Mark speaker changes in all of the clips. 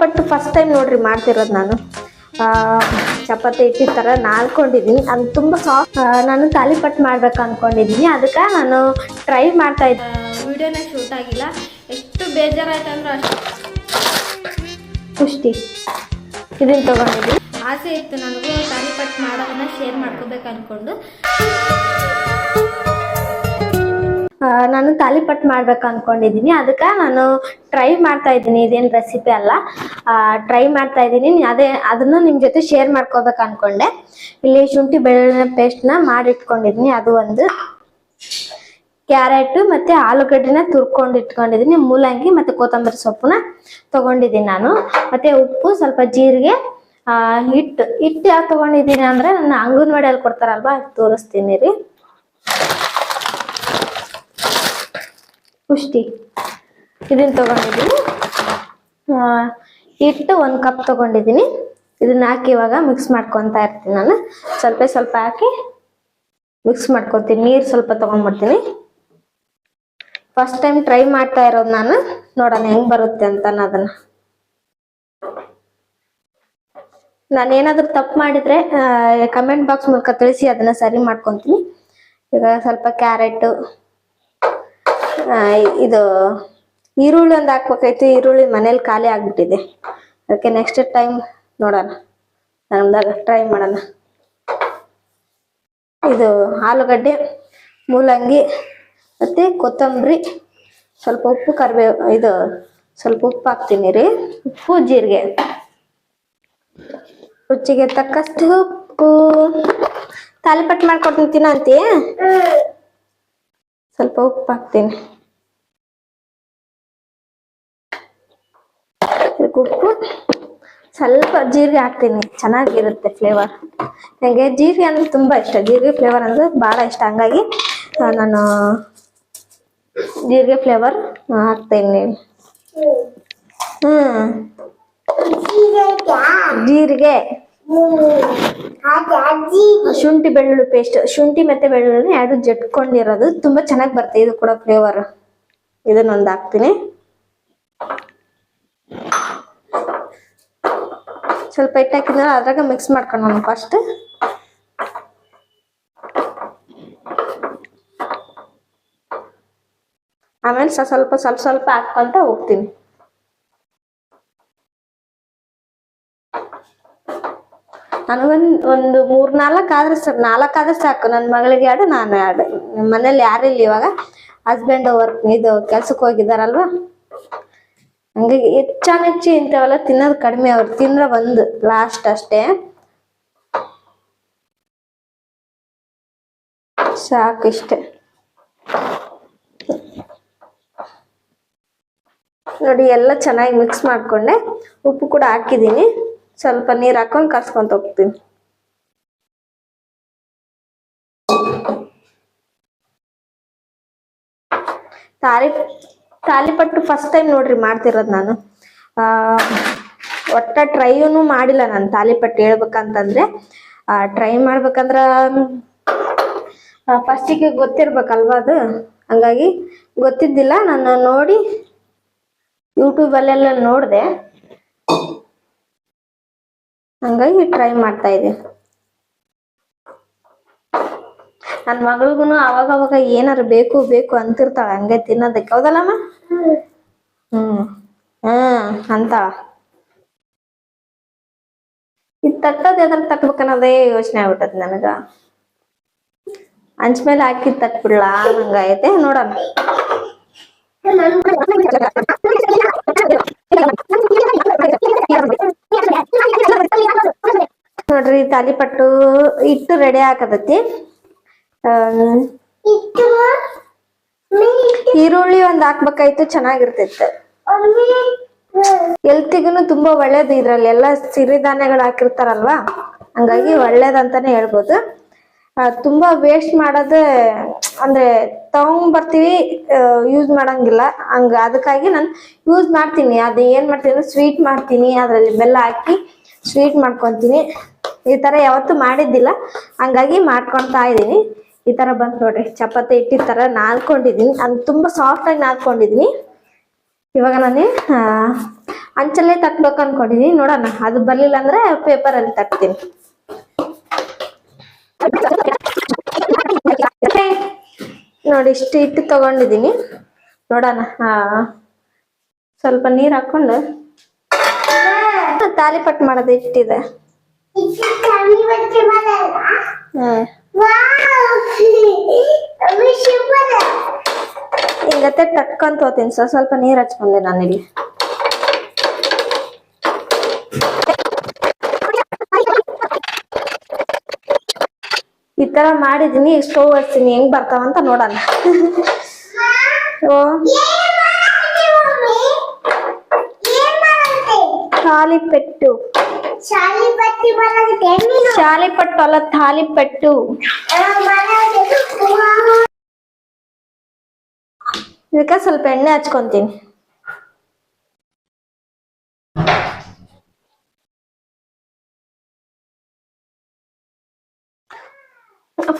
Speaker 1: ತಾಲಿಪಟ್ಟು first time ನೋಡ್ರಿ ಮಾಡ್ತಿರೋದು ನಾನು. ಚಪಾತಿ ಇಟ್ಟಿ ಥರ ನಾಲ್ಕೊಂಡಿದ್ದೀನಿ ಅದು ತುಂಬ ಸಾಫ್ಟ್ ನಾನು ತಾಲಿಪಟ್ಟು ಮಾಡ್ಬೇಕು ಅಂದ್ಕೊಂಡಿದ್ದೀನಿ ಅದಕ್ಕೆ ನಾನು ಟ್ರೈ ಮಾಡ್ತಾ ಇದ್ದೆ.
Speaker 2: ವಿಡಿಯೋನೇ ಶೂಟ್ ಆಗಿಲ್ಲ. ಎಷ್ಟು ಬೇಜಾರಾಯ್ತು ಅಂದ್ರೆ ಅಷ್ಟು.
Speaker 1: ಪುಷ್ಟಿ ಇದನ್ನು ತಗೊಂಡಿದ್ದೀನಿ.
Speaker 2: ಆಸೆ ಇತ್ತು ನನಗೂ ತಾಲಿಪಟ್ಟು ಮಾಡೋದನ್ನ ಶೇರ್ ಮಾಡ್ಕೋಬೇಕು ಅನ್ಕೊಂಡು.
Speaker 1: ನಾನು ತಾಲಿಪಟ್ ಮಾಡ್ಬೇಕು ಅನ್ಕೊಂಡಿದ್ದೀನಿ ಅದಕ್ಕೆ ನಾನು ಟ್ರೈ ಮಾಡ್ತಾ ಇದ್ದೀನಿ. ಇದೇನು ರೆಸಿಪಿ ಅಲ್ಲ. ಟ್ರೈ ಮಾಡ್ತಾ ಇದ್ದೀನಿ. ಅದೇ, ಅದನ್ನು ನಿಮ್ಮ ಜೊತೆ ಶೇರ್ ಮಾಡ್ಕೋಬೇಕು ಅನ್ಕೊಂಡೆ. ಇಲ್ಲಿ ಶುಂಠಿ ಬೆಳ್ಳುಳ್ಳಿ ಪೇಸ್ಟ್ನ ಮಾಡಿಟ್ಕೊಂಡಿದ್ದೀನಿ ಅದು ಒಂದು ಕ್ಯಾರೆಟ್ ಮತ್ತೆ ಆಲೂಗಡ್ಡೆನ ತುರ್ಕೊಂಡು ಇಟ್ಕೊಂಡಿದ್ದೀನಿ ಮೂಲಂಗಿ ಮತ್ತೆ ಕೊತ್ತಂಬರಿ ಸೊಪ್ಪನ್ನ ತೊಗೊಂಡಿದ್ದೀನಿ ನಾನು. ಮತ್ತೆ ಉಪ್ಪು ಸ್ವಲ್ಪ ಜೀರಿಗೆ ಹಿಟ್ಟು ಹಿಟ್ಟು ಯಾಕೆ ತೊಗೊಂಡಿದ್ದೀನಿ ಅಂದ್ರೆ ನನ್ನ ಅಂಗನವಾಡಿಯಲ್ಲಿ ಕೊಡ್ತಾರಲ್ವಾ ತೋರಿಸ್ತೀನಿ ರೀ. ಪುಷ್ಟಿ. ಇದನ್ನ ತಗೊಂಡಿದ್ದೀನಿ. ಇಟ್ಟು ಒಂದು ಕಪ್ ತಗೊಂಡಿದ್ದೀನಿ. ಇದನ್ನ ಹಾಕಿ ಇವಾಗ ಮಿಕ್ಸ್ ಮಾಡ್ಕೊತಾ ಇರ್ತೀನಿ ನಾನು. ಸ್ವಲ್ಪ ಸ್ವಲ್ಪ ಹಾಕಿ ಮಿಕ್ಸ್ ಮಾಡ್ಕೊತೀನಿ ನೀರು ಸ್ವಲ್ಪ ತೊಗೊಂಡ್ಬಿಡ್ತೀನಿ. ಫಸ್ಟ್ ಟೈಮ್ ಟ್ರೈ ಮಾಡ್ತಾ ಇರೋದು ನಾನು. ನೋಡೋಣ ಹೆಂಗ್ ಬರುತ್ತೆ ಅಂತ ಅದನ್ನ ನಾನು ಏನಾದರೂ ತಪ್ಪು ಮಾಡಿದ್ರೆ ಕಮೆಂಟ್ ಬಾಕ್ಸ್ ಮೂಲಕ ತಿಳಿಸಿ, ಅದನ್ನ ಸರಿ ಮಾಡ್ಕೊತೀನಿ. ಈಗ ಸ್ವಲ್ಪ ಕ್ಯಾರೆಟು ಇದು ಈರುಳ್ಳಿ ಒಂದು ಹಾಕ್ಬೇಕಾಯ್ತು. ಈರುಳ್ಳಿ ಮನೇಲಿ ಖಾಲಿ ಆಗ್ಬಿಟ್ಟಿದೆ. ಅದಕ್ಕೆ ನೆಕ್ಸ್ಟ್ ಟೈಮ್ ನೋಡೋಣ. ನಮ್ದಾಗ ಟ್ರೈ ಮಾಡೋಣ. ಇದು ಆಲೂಗಡ್ಡೆ, ಮೂಲಂಗಿ, ಮತ್ತು ಕೊತ್ತಂಬರಿ, ಸ್ವಲ್ಪ ಉಪ್ಪು ಕರಿಬೇವು ಇದು ಸ್ವಲ್ಪ ಉಪ್ಪು ಹಾಕ್ತೀನಿ ರೀ. ಉಪ್ಪು, ಜೀರಿಗೆ. ರುಚಿಗೆ ತಕ್ಕಷ್ಟು ಉಪ್ಪು. ತಾಲಿಪಟ್ಟು ಮಾಡ್ಕೊಡ್ತೀನಿ ತಿನ್ನಂತೀ ಸ್ವಲ್ಪ ಉಪ್ಪು ಹಾಕ್ತೀನಿ. ಉಪ್ಪು ಸ್ವಲ್ಪ ಜೀರಿಗೆ ಹಾಕ್ತೀನಿ. ಚೆನ್ನಾಗಿರುತ್ತೆ ಫ್ಲೇವರ್ ನನಗೆ ಜೀರಿಗೆ ಅಂದ್ರೆ ತುಂಬ ಇಷ್ಟ. ಜೀರಿಗೆ ಫ್ಲೇವರ್ ಅಂದ್ರೆ ಭಾಳ ಇಷ್ಟ. ಹಂಗಾಗಿ ನಾನು ಜೀರಿಗೆ ಫ್ಲೇವರ್ ಹಾಕ್ತೀನಿ. ಹ್ಮ್. ಜೀರಿಗೆ. ಶುಂಠಿ ಬೆಳ್ಳುಳ್ಳಿ ಪೇಸ್ಟ್ ಶುಂಠಿ ಮತ್ತೆ ಬೆಳ್ಳುಳ್ಳಿ ಎರಡು ಜಟ್ಕೊಂಡಿರೋದು ತುಂಬಾ ಚೆನ್ನಾಗಿ ಬರುತ್ತೆ. ಇದು ಕೂಡ ಫ್ಲೇವರ್ ಇದನ್ನೊಂದು ಹಾಕ್ತೀನಿ. ಸ್ವಲ್ಪ ಹಿಟ್ಟು ಹಾಕಿದ್ರೆ ಅದ್ರಾಗ ಮಿಕ್ಸ್ ಮಾಡ್ಕೊಂಡು ಫಸ್ಟ್ ಆಮೇಲೆ ಸ್ವಲ್ಪ ಸ್ವಲ್ಪ ಸ್ವಲ್ಪ ಹಾಕ್ಕೊಂತ ಹೋಗ್ತೀನಿ. ನನಗೊಂದು ಒಂದು ಮೂರ್ ನಾಲ್ಕು ಆದ್ರೆ ನಾಲ್ಕು ಆದ್ರೆ ಸಾಕು. ನನ್ನ ಮಗಳಿಗೆ ಎರಡು ನಾನು ಎರಡು ನಮ್ಮ ಮನೇಲಿ ಯಾರಿಲ್ಲ ಇವಾಗ. ಹಸ್ಬೆಂಡ್ ವರ್ಕ್ ಇದು ಕೆಲ್ಸಕ್ಕೆ ಹೋಗಿದಾರಲ್ವಾ? ಹಂಗಾಗಿ ಹೆಚ್ಚಾನೆಚ್ಚಿ ಇಂಥವೆಲ್ಲ ತಿನ್ನೋದು ಕಡಿಮೆ ಅವ್ರು. ತಿಂದ್ರೆ ಒಂದು ಲಾಸ್ಟ್ ಅಷ್ಟೇ. ಸಾಕು ಇಷ್ಟೇ. ನೋಡಿ, ಎಲ್ಲ ಚೆನ್ನಾಗಿ ಮಿಕ್ಸ್ ಮಾಡ್ಕೊಂಡೆ. ಉಪ್ಪು ಕೂಡ ಹಾಕಿದ್ದೀನಿ. ಸ್ವಲ್ಪ ನೀರು ಹಾಕೊಂಡು ಕರ್ಸ್ಕೊಂತ ಹೋಗ್ತೀನಿ. ತಾಲಿ ತಾಲಿಪಟ್ಟು ಫಸ್ಟ್ ಟೈಮ್ ನೋಡ್ರಿ ಮಾಡ್ತಿರೋದು ನಾನು. ಆ, ಒಟ್ಟ ಟ್ರೈನು ಮಾಡಿಲ್ಲ ನಾನು ತಾಲಿಪಟ್ಟು ಹೇಳ್ಬೇಕಂತಂದ್ರೆ. ಟ್ರೈ ಮಾಡ್ಬೇಕಂದ್ರ ಫಸ್ಟಿಗೆ ಗೊತ್ತಿರ್ಬೇಕಲ್ವಾ ಅದು? ಹಂಗಾಗಿ ಗೊತ್ತಿದ್ದಿಲ್ಲ ನಾನು ನೋಡಿ ಯೂಟ್ಯೂಬಲ್ಲೆಲ್ಲ ನೋಡಿದೆ. ಹಂಗಾಗಿ ಟ್ರೈ ಮಾಡ್ತಾ ಇದ್ದೆ. ನನ್ನ ಮಗಳಿಗೂ ಅವಾಗ ಅವಾಗ ಏನಾರು ಬೇಕು ಬೇಕು ಅಂತಿರ್ತಾಳ, ಹಂಗೆ ತಿನ್ನೋದಕ್ಕೆ. ಹೌದಲ್ಲಮ್ಮ ಹ್ಮ್. ಹ್ಮ್ ಅಂತಾಳ. ಇದು ತಟ್ಟೋದು ಎದ್ರ ತಟ್ಬೇಕನ್ನೋದೇ ಯೋಚನೆ ಆಗ್ಬಿಟ್ಟದ ನನಗ. ಹಂಚ್ ಮೇಲೆ ಹಾಕಿ ತಟ್ಬಿಡ್ಲಾ ಹಂಗೈತೆ ನೋಡೋಣ. ನೋಡ್ರಿ ತಾಲಿಪಟ್ಟು ಇಟ್ಟು ರೆಡಿ ಹಾಕತೈತಿ ಈರುಳ್ಳಿ ಒಂದ್ ಹಾಕ್ಬೇಕಾಯ್ತು ಚೆನ್ನಾಗಿರ್ತೈತೆ. ಎಲ್ತಿಗೂ ತುಂಬಾ ಒಳ್ಳೇದು ಇದ್ರಲ್ಲಿ. ಎಲ್ಲ ಸಿರಿಧಾನ್ಯಗಳು ಹಾಕಿರ್ತಾರಲ್ವಾ? ಹಂಗಾಗಿ ಒಳ್ಳೇದಂತಾನೆ ಹೇಳ್ಬೋದು. ತುಂಬಾ ವೇಸ್ಟ್ ಮಾಡೋದು ಅಂದ್ರೆ ತಗೊಂಡ್ ಬರ್ತೀವಿ ಯೂಸ್ ಮಾಡಂಗಿಲ್ಲ. ಹಂಗ ಅದಕ್ಕಾಗಿ ನಾನು ಯೂಸ್ ಮಾಡ್ತೀನಿ. ಅದು ಏನ್ ಮಾಡ್ತೀನಿ ಅಂದ್ರೆ ಸ್ವೀಟ್ ಮಾಡ್ತೀನಿ. ಅದರಲ್ಲಿ ಬೆಲ್ಲ ಹಾಕಿ ಸ್ವೀಟ್ ಮಾಡ್ಕೊತೀನಿ. ಈ ತರ ಯಾವತ್ತು ಮಾಡಿದ್ದಿಲ್ಲ. ಹಂಗಾಗಿ ಮಾಡ್ಕೊತಾ ಇದ್ದೀನಿ. ಈ ತರ ಬಂತು ನೋಡ್ರಿ, ಚಪಾತಿ ಹಿಟ್ಟಿನ ತರ ನಾದ್ಕೊಂಡಿದೀನಿ ಅದು ತುಂಬಾ ಸಾಫ್ಟ್ ಆಗಿ ನಾದ್ಕೊಂಡಿದ್ದೀನಿ. ಇವಾಗ ನಾನು ಅಂಚಲ್ಲೇ ತಟ್ಬೇಕು ಅನ್ಕೊಂಡಿದೀನಿ. ನೋಡೋಣ, ಅದು ಬರ್ಲಿಲ್ಲ ಅಂದ್ರೆ ಪೇಪರ್ ಅಲ್ಲಿ ತಟ್ತೀನಿ ನೋಡಿ, ಇಷ್ಟು ಹಿಟ್ಟು ತಗೊಂಡಿದೀನಿ ನೋಡೋಣ ಸ್ವಲ್ಪ ನೀರ್ ಹಾಕೊಂಡು ತಾಲಿಪಟ್ ಮಾಡೋದು ಇಟ್ಟಿದೆ. ಹಿಂಗತ್ತೆ ಟಕ್ಕಂತ ಹೋತೀನಿ ಸ್ವಲ್ಪ ಸ್ವಲ್ಪ ನೀರ್ ಹಚ್ಕೊಂಡೆ ನಾನಿಲ್ಲಿ ಈ ತರ ಮಾಡಿದೀನಿ ಸ್ಟೋವ್ ಹಚ್ತೀನಿ. ಹೆಂಗ್ ಬರ್ತಾವಂತ ನೋಡೋಣ. ಓ. ಶಾಲಿಪಟ್ಟು. ಅಲ್ಲ ತಾಲಿಪೆಟ್ಟು ಇದಕ್ಕೆ ಸ್ವಲ್ಪ ಎಣ್ಣೆ ಹಚ್ಕೊಂತೀನಿ.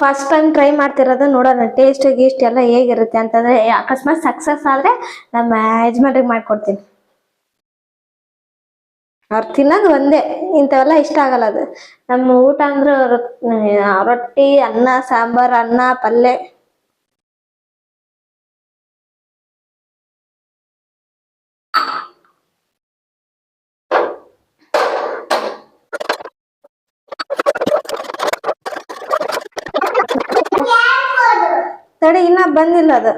Speaker 1: ಫಸ್ಟ್ ಟೈಮ್ ಟ್ರೈ ಮಾಡ್ತಿರೋದು ನೋಡೋಣ ಟೇಸ್ಟ್ ಗೀಸ್ಟ್ ಎಲ್ಲ ಹೇಗಿರುತ್ತೆ ಅಂತಂದ್ರೆ ಅಕಸ್ಮಾತ್ ಸಕ್ಸಸ್ ಆದ್ರೆ ನಮ್ಮ ಯಜಮಾನ್ರಿಗೆ ಮಾಡ್ಕೊಡ್ತೀನಿ. ಅವ್ರು ತಿನ್ನೋದು ಒಂದೇ ಇಂಥವೆಲ್ಲ ಇಷ್ಟ ಆಗಲ್ಲ ಅದು. ನಮ್ಮ ಊಟ ಅಂದ್ರೆ ರೊಟ್ಟಿ ಅನ್ನ ಸಾಂಬಾರ್ ಅನ್ನ ಪಲ್ಯ ತಡಿ ಇನ್ನ ಬಂದಿಲ್ಲ ಅದು.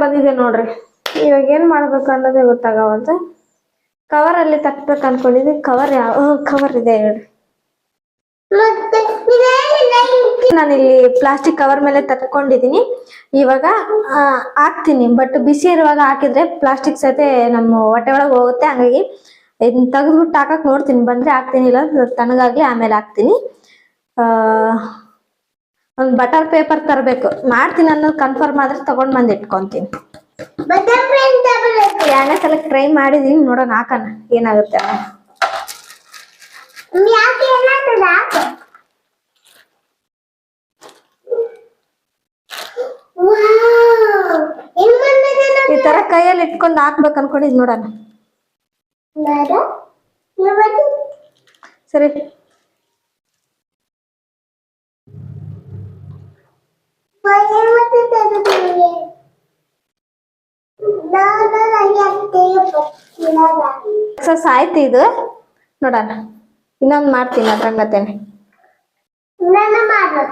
Speaker 1: ಬಂದಿದೆ ನೋಡ್ರಿ. ಇವಾಗ ಏನ್ ಮಾಡ್ಬೇಕು ಅನ್ನೋದೇ ಗೊತ್ತಾಗವಂತ ಕವರ್ ಅಲ್ಲಿ ತಟ್ಬೇಕು ಅನ್ಕೊಂಡಿದ್ದೀನಿ ಕವರ್ ಯಾವ ಕವರ್ ಇದೆ
Speaker 3: ಹೇಳಿ.
Speaker 1: ನಾನು ಇಲ್ಲಿ ಪ್ಲಾಸ್ಟಿಕ್ ಕವರ್ ಮೇಲೆ ತಟ್ಕೊಂಡಿದ್ದೀನಿ. ಇವಾಗ ಹಾಕ್ತೀನಿ. ಬಟ್ ಬಿಸಿ ಇರುವಾಗ ಹಾಕಿದ್ರೆ ಪ್ಲಾಸ್ಟಿಕ್ ಸತೆ ನಮ್ಮ ಹೊಟ್ಟೆ ಒಳಗೆ ಹೋಗುತ್ತೆ. ಹಂಗಾಗಿ ಇದನ್ನ ತೆಗೆದ್ಬಿಟ್ಟು ಹಾಕಕ್ ನೋಡ್ತೀನಿ. ಬಂದ್ರೆ ಹಾಕ್ತೀನಿ ಇಲ್ಲ ತಣ್ಣಗಾಗ್ಲಿ ಆಮೇಲೆ ಹಾಕ್ತೀನಿ. ಆ ಒಂದು ಬಟರ್ ಪೇಪರ್ ತರಬೇಕು. ಮಾಡ್ತೀನಿ ಅನ್ನೋದು ಕನ್ಫರ್ಮ್ ಆದ್ರೆ ತಗೊಂಡ್ ಬಂದು ಇಟ್ಕೊಂತೀನಿ. ಎರಡನೇ ಸಲ ಟ್ರೈ ಮಾಡಿದೀನಿ ನೋಡೋಣ ಹಾಕೋಣ. ಏನಾಗುತ್ತೆ ಈ ತರ ಕೈಯಲ್ಲಿ ಇಟ್ಕೊಂಡು ಹಾಕ್ಬೇಕು ಅನ್ಕೊಂಡಿದ್ ನೋಡೋಣ.
Speaker 3: ನೋಡು
Speaker 1: ಸರಿ
Speaker 3: ಏನ್ ಮಾಡ್ತಿದ್ದೆ ಅದು ನಿಮಗೆ ನಾನು ಯಾಕೆ ಗೊತ್ತಿಲ್ಲ
Speaker 1: ಸಕ್ಸಸ್ ಆಯ್ತು ಇದು. ನೋಡೋಣ. ಇನ್ನೊಂದು ಮಾಡ್ತೀನಿ ಅದ್ರಂಗತ್ತೇನೆ
Speaker 3: ನನ್ನ ಮಾಡು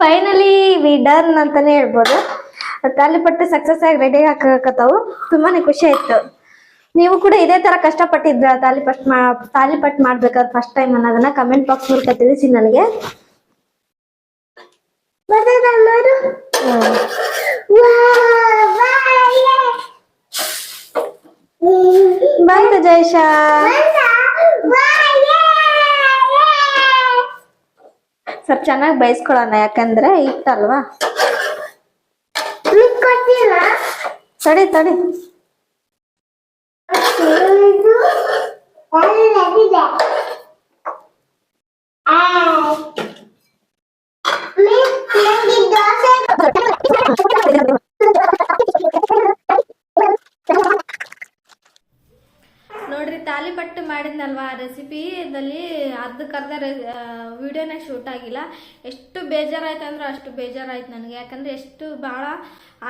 Speaker 1: ಫೈನಲಿ ವಿ ಡನ್ ಅಂತಾನೆ ಹೇಳ್ಬೋದು. ತಾಲಿಪಟ್ಟು ಸಕ್ಸಸ್ ಆಗಿ ರೆಡಿ ಹಾಕಕತ್ತಾವು ತುಂಬಾನೇ ಖುಷಿ ಆಯ್ತು. ನೀವು ಕೂಡ ಇದೇ ತರ ಕಷ್ಟಪಟ್ಟಿದ್ರ ತಾಲಿಪಟ್ ಮಾ, ತಾಲಿಪಟ್ ಮಾಡ್ಬೇಕಾದ್ರೆ ಫಸ್ಟ್ ಟೈಮ್ ಅನ್ನೋದನ್ನ ಕಮೆಂಟ್ ಬಾಕ್ಸ್ ಮೂಲಕ ತಿಳಿಸಿ ನನಗೆ. ಬಂತು ಜೈಶ
Speaker 3: ಸ್ವಲ್ಪ ಚೆನ್ನಾಗಿ ಬೇಯಿಸ್ಕೊಳ್ಳೋಣ ಯಾಕಂದ್ರೆ ಇತ್ತಲ್ವಾ ತಡಿ ತಡಿ
Speaker 1: ನೋಡ್ರಿ ತಾಲಿಪಟ್ಟು ಮಾಡಿದ್ನಲ್ವಾ ಆ ರೆಸಿಪಿದಲ್ಲಿ ಅರ್ಧಕ್ಕರ್ಧ ರೆ ವಿಡಿಯೋನ ಶೂಟ್ ಆಗಿಲ್ಲ. ಎಷ್ಟು ಬೇಜಾರಾಯ್ತು ಅಂದ್ರೆ ಅಷ್ಟು ಬೇಜಾರಾಯ್ತು ನನಗೆ. ಯಾಕಂದ್ರೆ ಎಷ್ಟು ಭಾಳ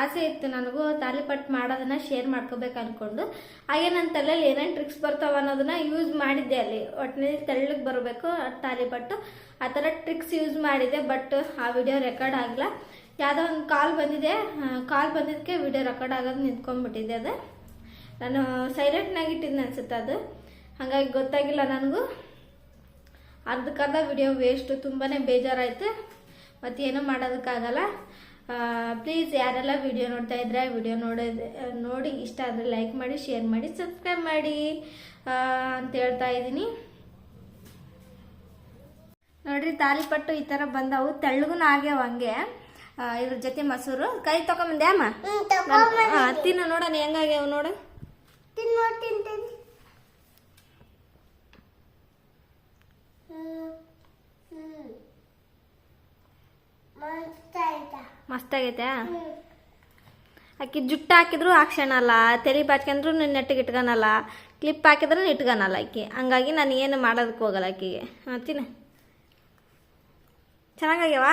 Speaker 1: ಆಸೆ ಇತ್ತು ನನಗೂ ತಾಲಿಪಟ್ಟು ಮಾಡೋದನ್ನ ಶೇರ್ ಮಾಡ್ಕೋಬೇಕು ಅನ್ಕೊಂಡು. ಹಾಗೆ ನನ್ನ ತಲೆಯಲ್ಲಿ ಏನೇನು ಟ್ರಿಕ್ಸ್ ಬರ್ತಾವ ಅನ್ನೋದನ್ನ ಯೂಸ್ ಮಾಡಿದ್ದೆ ಅಲ್ಲಿ. ಒಟ್ಟಿನಲ್ಲಿ ತೆಳ್ಳಗೆ ಬರಬೇಕು ತಾಲಿಪಟ್ಟು ಆ ಥರ ಟ್ರಿಕ್ಸ್ ಯೂಸ್ ಮಾಡಿದೆ ಬಟ್ ಆ ವಿಡಿಯೋ ರೆಕಾರ್ಡ್ ಆಗಿಲ್ಲ ಯಾವುದೋ ಒಂದು ಕಾಲ್ ಬಂದಿದೆ. ಕಾಲ್ ಬಂದಿದ್ದಕ್ಕೆ ವಿಡಿಯೋ ರೆಕಾರ್ಡ್ ಆಗೋದು ನಿಂತ್ಕೊಂಡ್ಬಿಟ್ಟಿದೆ ಅದು. ನಾನು ಸೈಲೆಂಟ್ನಾಗಿ ಇಟ್ಟಿದ್ದೆ ಅನ್ಸುತ್ತೆ ಅದು. ಹಾಗಾಗಿ ಗೊತ್ತಾಗಿಲ್ಲ ನನಗೂ. ಅರ್ಧಕ್ಕರ್ಧ ವಿಡಿಯೋ ವೇಸ್ಟು ತುಂಬಾ ಬೇಜಾರಾಯಿತು. ಮತ್ತು ಏನೂ ಮಾಡೋದಕ್ಕಾಗಲ್ಲ. ಪ್ಲೀಸ್ ಯಾರೆಲ್ಲ ವಿಡಿಯೋ ನೋಡ್ತಾ ಇದ್ರೆ ವಿಡಿಯೋ ನೋಡೋದು ನೋಡಿ ಇಷ್ಟ ಆದರೆ ಲೈಕ್ ಮಾಡಿ ಶೇರ್ ಮಾಡಿ ಸಬ್ಸ್ಕ್ರೈಬ್ ಮಾಡಿ ಅಂತ ಹೇಳ್ತಾ ಇದ್ದೀನಿ. ನೋಡ್ರಿ, ತಾಲಿಪಟ್ಟು ಈ ಥರ ಬಂದವು. ತೆಳ್ಳಗೂ ಆಗ್ಯಾವ ಹಂಗೆ. ಇದ್ರ ಜೊತೆ ಮೊಸರು. ಕೈ ತಗೊಂಬಂದೆ ಅಮ್ಮ? ತಿನ್ನು ನೋಡೋಣ ಹೆಂಗಾಗ್ಯಾವ ನೋಡು.
Speaker 4: ಮಸ್ತ್ ಆಗೈತ?
Speaker 1: ಆಕಿ ಜುಟ್ಟು ಹಾಕಿದ್ರು ಹಾಕ್ಸಣಲ್ಲ ತೆರಿ ಬಾಚ್ಕೊಂಡ್ರು ನೆಟ್ಟಿಗೆ ಇಟ್ಕೊಳಲ್ಲ ಕ್ಲಿಪ್ ಹಾಕಿದ್ರು ಇಟ್ಕೊಳಲ್ಲ ಆಕಿ. ಹಂಗಾಗಿ ನಾನು ಏನು ಮಾಡೋದಕ್ಕೆ ಹೋಗಲ್ಲ ಆಕಿಗೆ. ಹಾಂ ತಿನ್ನ. ಚೆನ್ನಾಗಾಗ್ಯಾವ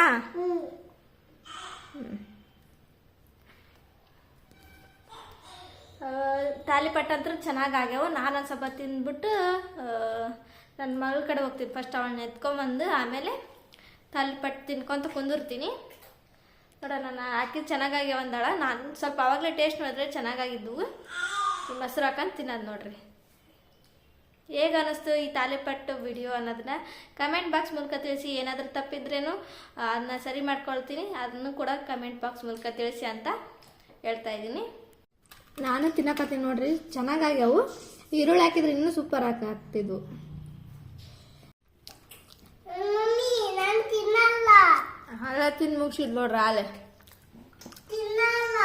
Speaker 1: ತಾಲಿಪಟ್ಟು ಚೆನ್ನಾಗಿ ಚೆನ್ನಾಗಾಗ್ಯಾವ. ನಾನು ಒಂದು ಸ್ವಲ್ಪ ತಿಂದ್ಬಿಟ್ಟು ನನ್ನ ಮಗಳ ಕಡೆ ಹೋಗ್ತೀನಿ. ಫಸ್ಟ್ ಅವಳನ್ನ ಎತ್ಕೊಂಬಂದು, ಆಮೇಲೆ ತಾಲಿಪಟ್ಟು ತಿನ್ಕೊಂತ ಕುಂದಿರ್ತೀನಿ. ನೋಡೋಣ, ನಾನು ಹಾಕಿದ್ದು ಚೆನ್ನಾಗಾಗ್ಯಾವ ಅಂದಾಳ. ನಾನು ಸ್ವಲ್ಪ ಆವಾಗಲೇ ಟೇಸ್ಟ್ ಮಾಡಿದ್ರೆ ಚೆನ್ನಾಗಾಗಿದ್ದವು ಮೊಸರು ಹಾಕೊಂಡು ತಿನ್ನೋದು ನೋಡ್ರಿ. ಹೇಗೆ ಅನ್ನಿಸ್ತು ಈ ತಾಲಿಪಟ್ಟು ವಿಡಿಯೋ ಅನ್ನೋದನ್ನ ಕಮೆಂಟ್ ಬಾಕ್ಸ್ ಮೂಲಕ ತಿಳಿಸಿ ಏನಾದರೂ ತಪ್ಪಿದ್ರೇನು ಅದನ್ನ ಸರಿ ಮಾಡ್ಕೊಳ್ತೀನಿ. ಅದನ್ನು ಕೂಡ ಕಮೆಂಟ್ ಬಾಕ್ಸ್ ಮೂಲಕ ತಿಳಿಸಿ ಅಂತ ಹೇಳ್ತಾ ಇದ್ದೀನಿ. ನಾನು ತಿನ್ನಕತ್ತೀನಿ ನೋಡ್ರಿ ಚೆನ್ನಾಗಾಗ್ಯಾವು. ಈರುಳ್ಳಿ ಹಾಕಿದ್ರೆ ಇನ್ನೂ ಸೂಪರ್ ಆಗ್ತಿದ್ವು.
Speaker 4: ಮಮ್ಮಿ ನಾನು ತಿನ್ನಲ್ಲ.
Speaker 1: ಹಾಲ ತಿಂದು ಮುಗಿಸಿದ್ ನೋಡ್ರಿ ಹಾಲೆ.
Speaker 4: ತಿನ್ನಲ್ಲ.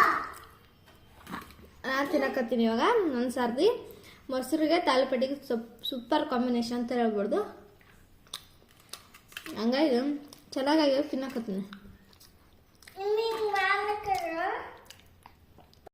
Speaker 1: ನಾನು ತಿನ್ನಕತ್ತೀನಿ ಇವಾಗ ಒಂದು ಸರ್ದಿ ಮೊಸರಿಗೆ ತಾಲಿಪಟ್ಟಿಗೆ ಸೊಪ್ ಸೂಪರ್ ಕಾಂಬಿನೇಷನ್ ಅಂತ ಹೇಳ್ಬೋದು. ಹಂಗಾಗಿ ಚೆನ್ನಾಗಾಗ್ಯಾವ ತಿನ್ನಕತ್ತೀನಿ.